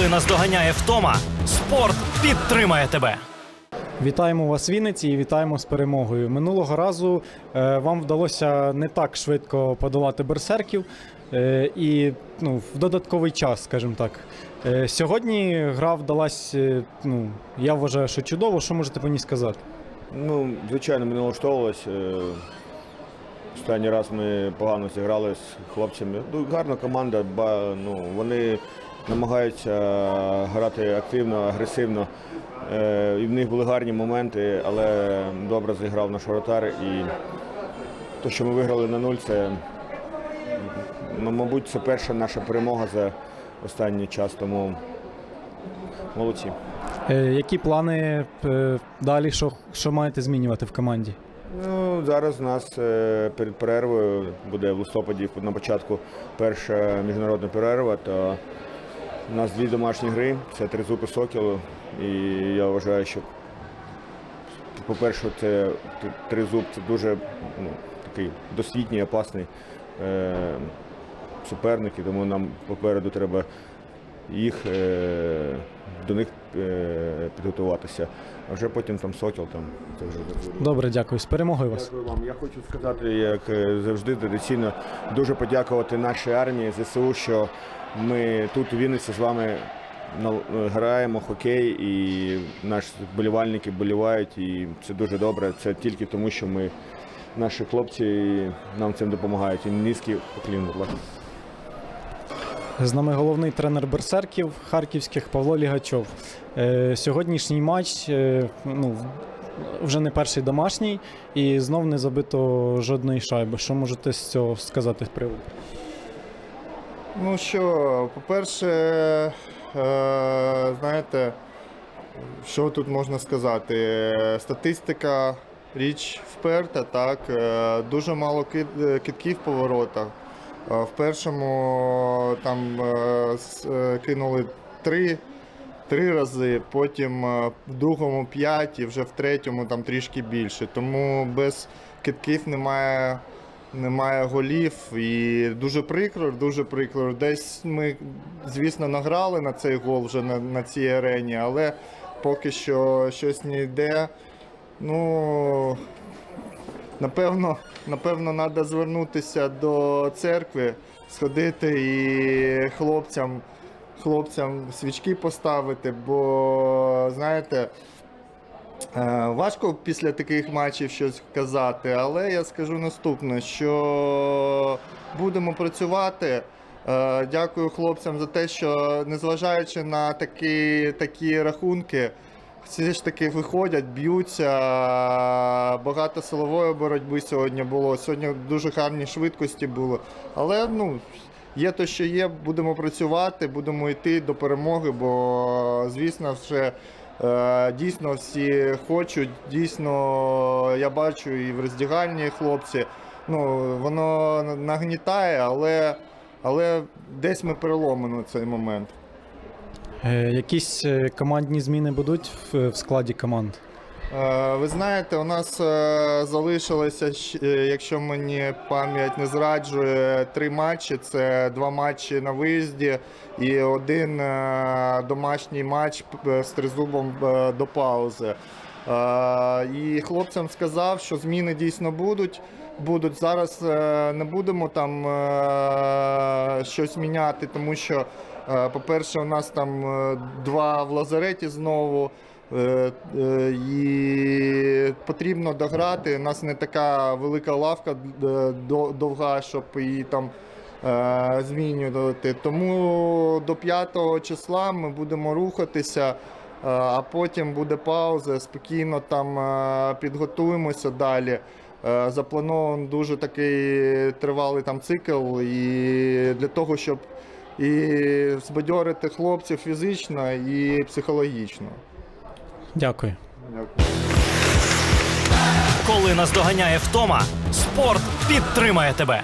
Коли наздоганяє втома, спорт підтримає тебе. Вітаємо вас, Вінниці, і вітаємо з перемогою. Минулого разу е, вам вдалося не так швидко подолати берсерків е, і ну, в додатковий час, скажімо так. Е, сьогодні гра вдалась, е, ну, я вважаю, що чудово. Що можете ній сказати? Ну, звичайно, ми налаштовувалися. Е, Останній раз ми погано зіграли з хлопцями. Ну, гарна команда, ба, ну, вони намагаються грати активно, агресивно. Е, і в них були гарні моменти, але добре зіграв наш воротар. І те, що ми виграли на нуль, це, ну, мабуть, це перша наша перемога за останній час, тому молодці. Е, які плани е, далі, що, що маєте змінювати в команді? Ну, зараз у нас е, перед перервою буде в листопаді на початку перша міжнародна перерва. То у нас дві домашні гри, це тризуб і сокіл. І я вважаю, що, по-перше, це три тризуб це дуже ну, такий досвітній, опасний е, суперник, і тому нам попереду треба їх е, до них підготуватися. А вже потім там сокіл, там це вже Добре, дякую. З перемогою вас. Дякую вам. Я хочу сказати, як е, завжди, традиційно дуже подякувати нашій армії ЗСУ, що ми тут у Вінниці з вами граємо хокей, і наші вболівальники болівають, і це дуже добре. Це тільки тому, що ми наші хлопці нам цим допомагають. І низький поклін, будь ласка. З нами головний тренер берсерків харківських Павло Лігачов. Е, сьогоднішній матч е, ну, вже не перший домашній, і знов не забито жодної шайби. Що можете з цього сказати з приводу? Ну що, по-перше, е, знаєте, що тут можна сказати? Е, Статистика річ вперта, так. Дуже мало кид, китків по воротах. В першому там е, с- е, кинули три, три рази, потім е, в другому п'ять і вже в третьому там трішки більше. Тому без китків немає немає голів і дуже прикро, дуже прикро. Десь ми, звісно, награли на цей гол вже на, на цій арені, але поки що щось не йде. Ну, напевно, напевно, треба звернутися до церкви, сходити і хлопцям, хлопцям свічки поставити, бо знаєте. Е, Важко після таких матчів щось казати, але я скажу наступне, що будемо працювати. Е, Дякую хлопцям за те, що незважаючи на такі, такі рахунки, всі ж таки виходять, б'ються. Багато силової боротьби сьогодні було. Сьогодні дуже гарні швидкості були. Але ну, є то, що є, будемо працювати, будемо йти до перемоги, бо звісно, вже. Е, Дійсно, всі хочуть. Дійсно, я бачу і в роздягальні хлопці. Ну, воно нагнітає, але, але десь ми переломимо цей момент. Е, якісь е, командні зміни будуть в, складі команд? Е, Ви знаєте, у нас залишилося, якщо мені пам'ять не зраджує, три матчі. Це два матчі на виїзді і один домашній матч з тризубом до паузи. І хлопцям сказав, що зміни дійсно будуть. Будуть зараз не будемо там щось міняти, тому що, е, по-перше, у нас там е, два в лазареті знову. Е, І потрібно дограти. У нас не така велика лавка до- довга, щоб її там змінювати. Тому до 5 числа ми будемо рухатися, а потім буде пауза. Спокійно там підготуємося далі. Е, Запланований дуже такий тривалий там цикл, і для того, щоб і збадьорити хлопців фізично і психологічно. Дякую. Коли наздоганяє втома, спорт підтримає тебе.